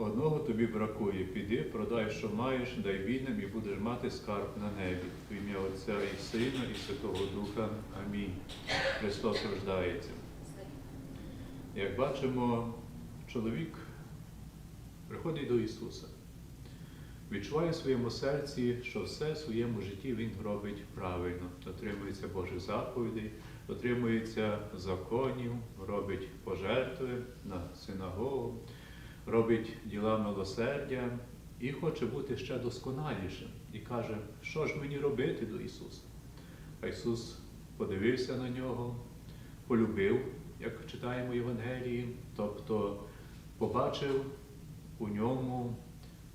Одного тобі бракує, піди, продай, що маєш, дай бідним і будеш мати скарб на небі. В ім'я Отця і Сина, і Святого Духа. Амінь. Христос рождається. Як бачимо, чоловік приходить до Ісуса, відчуває в своєму серці, що все в своєму житті Він робить правильно, дотримується Божих заповідей, дотримується законів, робить пожертви на синагогу, робить діла милосердя і хоче бути ще досконалішим. І каже, що ж мені робити до Ісуса? А Ісус подивився на нього, полюбив, як читаємо Євангелії, тобто побачив у ньому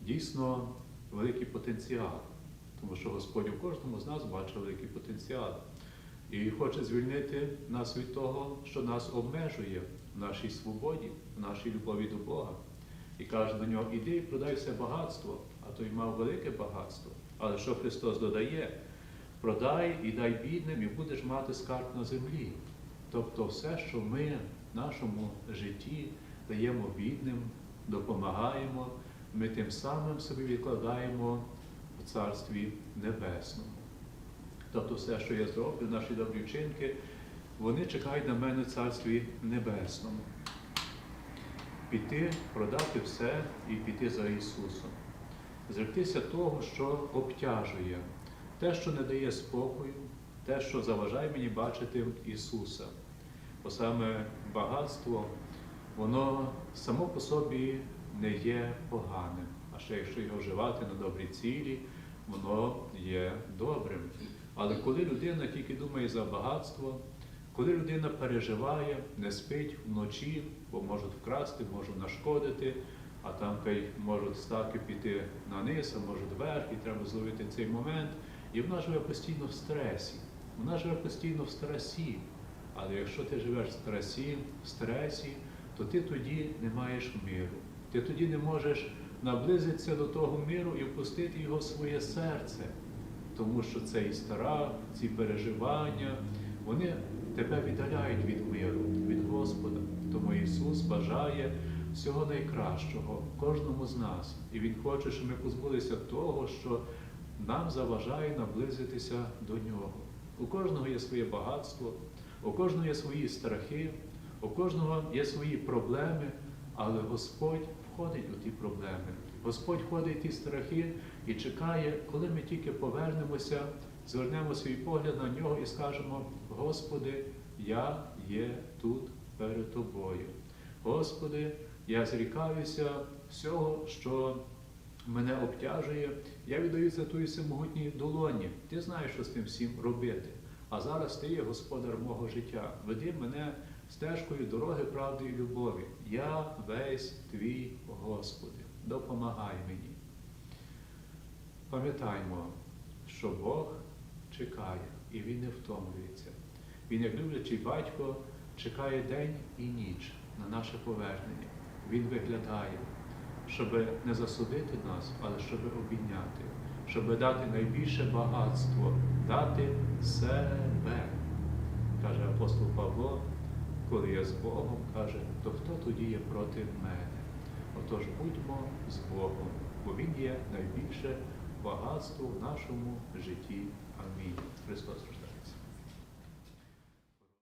дійсно великий потенціал, тому що Господь у кожному з нас бачить великий потенціал і хоче звільнити нас від того, що нас обмежує в нашій свободі, в нашій любові до Бога. І каже до нього, іди і продай все багатство, а той мав велике багатство. Але що Христос додає? Продай і дай бідним, і будеш мати скарб на землі. Тобто все, що ми в нашому житті даємо бідним, допомагаємо, ми тим самим собі відкладаємо в Царстві Небесному. Тобто все, що я зроблю, наші добрі вчинки, вони чекають на мене в Царстві Небесному. Піти, продати все і піти за Ісусом. Зректися того, що обтяжує, те, що не дає спокою, те, що заважає мені бачити Ісуса. Бо саме багатство, воно само по собі не є поганим. А ще якщо його вживати на добрі цілі, воно є добрим. Але коли людина тільки думає за багатство, коли людина переживає, не спить вночі, бо можуть вкрасти, можуть нашкодити, а там можуть стаки піти на низ, а можуть вверх, і треба зловити цей момент. І вона живе постійно в стресі. Вона живе постійно в стресі. Але якщо ти живеш в стресі, в стресі, то ти тоді не маєш миру. Ти тоді не можеш наблизитися до того миру і впустити його в своє серце. Тому що цей страх, ці переживання, вони тебе віддаляють від миру, від Господа. Тому Ісус бажає всього найкращого кожному з нас. І Він хоче, щоб ми позбулися того, що нам заважає наблизитися до Нього. У кожного є своє багатство, у кожного є свої страхи, у кожного є свої проблеми, але Господь входить у ті проблеми. Господь входить в ті страхи і чекає, коли ми тільки повернемося, звернемо свій погляд на нього і скажемо: Господи, я є тут перед Тобою. Господи, я зрікаюся всього, що мене обтяжує. Я віддаю за твої всемогутні долоні. Ти знаєш, що з тим всім робити. А зараз ти є господар мого життя. Веди мене стежкою дороги правди і любові. Я весь твій Господи. Допомагай мені. Пам'ятаймо, що Бог чекає і Він не втомлюється. Він, як люблячий батько, чекає день і ніч на наше повернення. Він виглядає, щоб не засудити нас, але щоб обійняти, щоб дати найбільше багатство, дати себе. Каже апостол Павло, коли я з Богом, каже, то хто тоді є проти мене? Отож будьмо з Богом, бо Він є найбільше багатство в нашому житті. Амінь. Христос.